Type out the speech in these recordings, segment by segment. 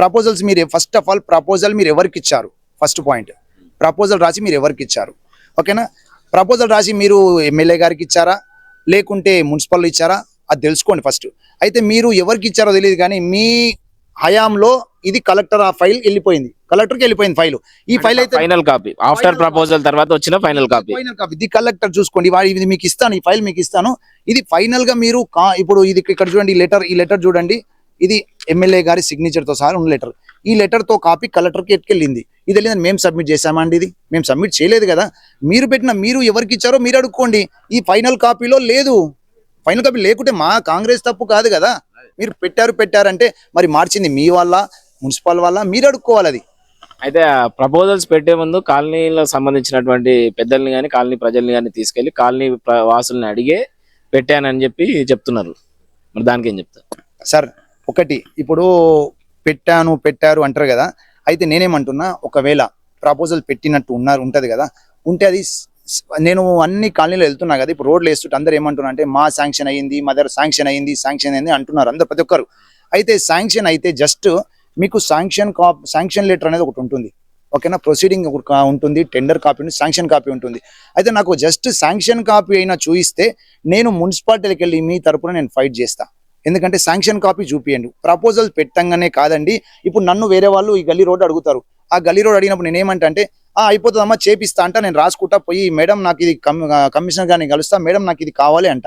Proposals మీరు first of all proposal మీరు ఎవరికి ఇచ్చారు? ఫస్ట్ పాయింట్ ప్రపోజల్ రాసి మీరు ఎవరికి ఇచ్చారు? ఓకేనా ప్రపోజల్ రాసి మీరు ఎమ్మెల్యే గారికి ఇచ్చారా? లేకుంటే మున్సిపల్ ఇచ్చారా? అది తెలుసుకోండి ఫస్ట్ అయితే మీరు ఎవరికి ఇచ్చారో తెలియదు కానీ మీ హయాంలో ఇది కలెక్టర్ ఆ ఫైల్ వెళ్ళిపోయింది. కలెక్టర్కి వెళ్ళిపోయింది ఫైల్ ఈ ఫైల్ అయితే ఫైనల్ కాపీ ఆఫ్టర్ ప్రపోజల్ తర్వాత వచ్చిన ఫైనల్ కాపీ ఫైనల్ కాపీ ఇది కలెక్టర్ చూసుకోండి. ఇది మీకు ఇస్తాను ఈ ఫైల్ మీకు ఇస్తాను. ఇది ఫైనల్గా మీరు కా- ఇప్పుడు ఇది ఇక్కడ చూడండి ఈ లెటర్ ఈ లెటర్ చూడండి. ఇది ఎమ్మెల్యే గారి సిగ్నేచర్తో సహా ఉన్న లెటర్ ఈ లెటర్తో కాపీ కలెక్టర్కి ఎట్టుకెళ్ళింది. ఇది వెళ్ళిందని మేము సబ్మిట్ చేసామండి ఇది? మేము సబ్మిట్ చేయలేదు కదా. మీరు పెట్టిన మీరు ఎవరికి ఇచ్చారో మీరు అడుక్కోండి. ఈ ఫైనల్ కాపీలో లేదు. ఫైనల్ కాపీ లేకుంటే మా కాంగ్రెస్ తప్పు కాదు కదా. మీరు పెట్టారు పెట్టారంటే మరి మార్చింది మీ వల్ల మున్సిపల్ వల్ల మీరు అడుక్కోవాలి అది. అయితే ప్రపోజల్స్ పెట్టే ముందు కాలనీలో సంబంధించినటువంటి పెద్దల్ని కానీ కాలనీ ప్రజల్ని కానీ తీసుకెళ్ళి కాలనీ వాసుల్ని అడిగే పెట్టానని చెప్పి చెప్తున్నారు. మరి దానికి ఏం చెప్తారు? సార్ ఒకటి. ఇప్పుడు పెట్టాను పెట్టారు అంటారు కదా. అయితే నేనేమంటున్నా ఒకవేళ ప్రపోజల్ పెట్టినట్టు ఉన్నారు ఉంటుంది కదా. ఉంటే అది నేను అన్ని కాలనీలో వెళ్తున్నా కదా. ఇప్పుడు రోడ్లు వేస్తుంటే అందరు ఏమంటున్నా అంటే మా శాంక్షన్ అయ్యింది మా దగ్గర శాంక్షన్ అయ్యింది శాంక్షన్ అయింది అంటున్నారు అందరు ప్రతి ఒక్కరు. అయితే శాంక్షన్ అయితే జస్ట్ మీకు శాంక్షన్ కా శాంక్షన్ లెటర్ అనేది ఒకటి ఉంటుంది. ఓకేనా? ప్రొసీడింగ్ ఒక ఉంటుంది టెండర్ కాపీ ఉంటుంది శాంక్షన్ కాపీ ఉంటుంది. అయితే నాకు జస్ట్ శాంక్షన్ కాపీ అయినా చూయిస్తే నేను మున్సిపాలిటీకి వెళ్ళి మీ తరపున నేను ఫైట్ చేస్తా. ఎందుకంటే శాంక్షన్ కాపీ చూపియండి. ప్రపోజల్ పెట్టంగానే కాదండి. ఇప్పుడు నన్ను వేరే వాళ్ళు ఈ గల్లీ రోడ్ అడుగుతారు. ఆ గల్లీ రోడ్ అడిగినప్పుడు నేను ఆ అయిపోతుందమ్మా చేపిస్తా అంట. నేను రాసుకుంటా పోయి మేడం నాకు ఇది కమిషనర్ గారిని కలుస్తా. మేడం నాకు ఇది కావాలి అంట.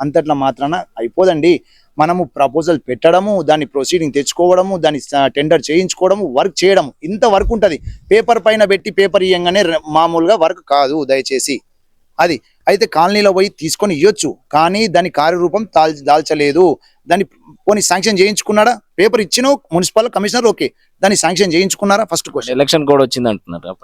అంతట్లా మాత్రాన అయిపోదండి. మనము ప్రపోజల్ పెట్టడము దాన్ని ప్రొసీడింగ్ తెచ్చుకోవడము దాన్ని టెండర్ చేయించుకోవడము వర్క్ చేయడము. ఇంత వర్క్ ఉంటుంది. పేపర్ పైన పెట్టి పేపర్ ఇయ్యంగానే మామూలుగా వర్క్ కాదు దయచేసి. అది. అయితే కాలనీలో పోయి తీసుకొని ఇవ్వచ్చు కానీ దాని కార్యరూపం దాల్ దాల్చలేదు. దాన్ని పోనీ శాంక్షన్ చేయించుకున్నాడా? పేపర్ ఇచ్చిన మున్సిపల్ కమిషనర్? ఓకే. దాన్ని శాంక్షన్ చేయించుకున్నారా? First question. ఎలక్షన్ కూడా వచ్చింది అంటున్నారు